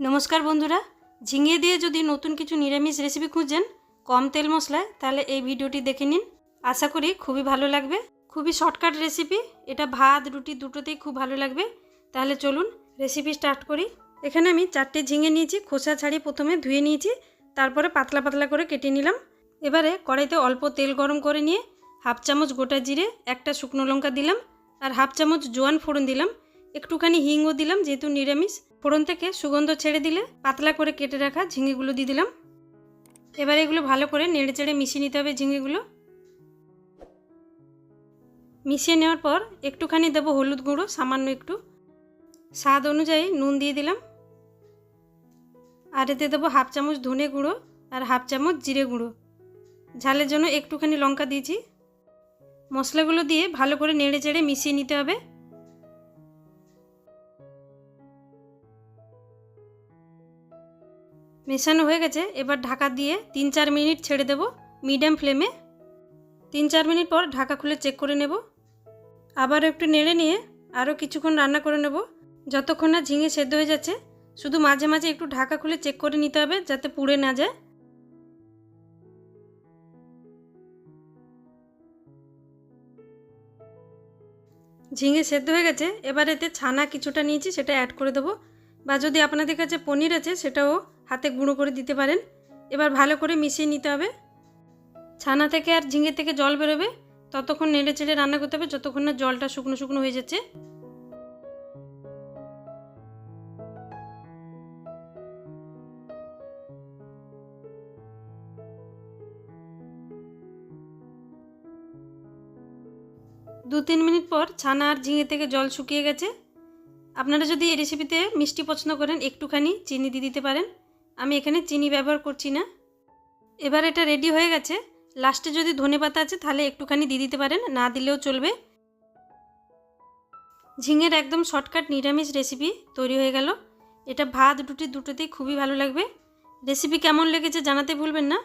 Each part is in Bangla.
নমস্কার বন্ধুরা। ঝিঙে দিয়ে যদি নতুন কিছু নিরামিষ রেসিপি খুঁজছেন কম তেল মশলায়, তাহলে এই ভিডিওটি দেখে নিন। আশা করি খুবই ভালো লাগবে। খুবই শর্টকাট রেসিপি এটা ভাত, রুটি দুটোতেই খুব ভালো লাগবে। তাহলে চলুন রেসিপি স্টার্ট করি। এখানে আমি চারটে ঝিঙে নিয়েছি, খোসা ছাড়িয়ে প্রথমে ধুয়ে নিয়েছি, তারপরে পাতলা পাতলা করে কেটে নিলাম। এবারে কড়াইতে অল্প তেল গরম করে নিয়ে হাফ চামচ গোটা জিরে, একটা শুকনো লঙ্কা দিলাম, আর হাফ চামচ জোয়ান ফোড়ন দিলাম। একটুখানি হিংও দিলাম, যেহেতু নিরামিষ ফোড়ন থেকে সুগন্ধ ছেড়ে দিলে পাতলা করে কেটে রাখা ঝিঙেগুলো দিয়ে দিলাম। এবার এগুলো ভালো করে নেড়ে চেড়ে মিশিয়ে নিতে হবে ঝিঙেগুলো। মিশিয়ে নেওয়ার পর একটুখানি দেবো হলুদ গুঁড়ো, সামান্য একটু। স্বাদ অনুযায়ী নুন দিয়ে দিলাম। আর এতে দেবো হাফ চামচ ধনে গুঁড়ো আর হাফ চামচ জিরে গুঁড়ো। ঝালের জন্য একটুখানি লঙ্কা দিয়েছি। মশলাগুলো দিয়ে ভালো করে নেড়ে চেড়ে মিশিয়ে নিতে হবে। মেশানো হয়ে গেছে। এবার ঢাকা দিয়ে তিন চার মিনিট ছেড়ে দেব মিডিয়াম ফ্লেমে। তিন চার মিনিট পর ঢাকা খুলে চেক করে নেব। আবার একটু নেড়ে নিয়ে আরও কিছুক্ষণ রান্না করে নেব। যতক্ষণ না ঝিঙে সেদ্ধ হয়ে যাচ্ছে, শুধু মাঝে মাঝে একটু ঢাকা খুলে চেক করে নিতে হবে যাতে পুড়ে না যায়। ঝিঙে সেদ্ধ হয়ে গেছে, এবার এতে ছানা কিছুটা নিয়েছি, সেটা অ্যাড করে দেবো। বা যদি আপনাদের কাছে পনির আছে, সেটাও হাতে গুঁড়ো করে দিতে পারেন। এবার ভালো করে মিশিয়ে নিতে হবে। ছানা থেকে আর ঝিঙে থেকে জল বেরোবে। ততক্ষণ নেড়ে চেড়ে রান্না করতে হবে। যতক্ষণ না জলটা শুকনো শুকনো হয়ে যাচ্ছে। দু তিন মিনিট পর ছানা আর ঝিঙে থেকে জল শুকিয়ে গেছে। আপনারা যদি এই রেসিপিতে মিষ্টি পছন্দ করেন, একটুখানি চিনি দিয়ে দিতে পারেন। আমি এখানে চিনি ব্যবহার করছি না। এবার এটা রেডি হয়ে গেছে। লাস্টে যদি ধনে পাতা আছে, তাহলে একটুখানি দিয়ে দিতে পারেন, না দিলেও চলবে। ঝিঙের একদম শর্টকাট নিরামিষ রেসিপি তৈরি হয়ে গেল। এটা ভাত রুটি দুটোতেই খুবই ভালো লাগবে। রেসিপি কেমন লেগেছে জানাতে ভুলবেন না।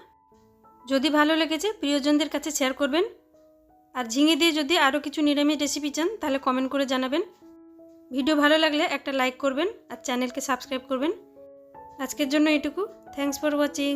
যদি ভালো লেগেছে, প্রিয়জনদের কাছে শেয়ার করবেন। আর ঝিঙে দিয়ে যদি আরও কিছু নিরামিষ রেসিপি চান, তাহলে কমেন্ট করে জানাবেন। ভিডিও ভালো লাগলে একটা লাইক করবেন আর চ্যানেলকে সাবস্ক্রাইব করবেন। আজকের জন্য এটুকু। Thanks for watching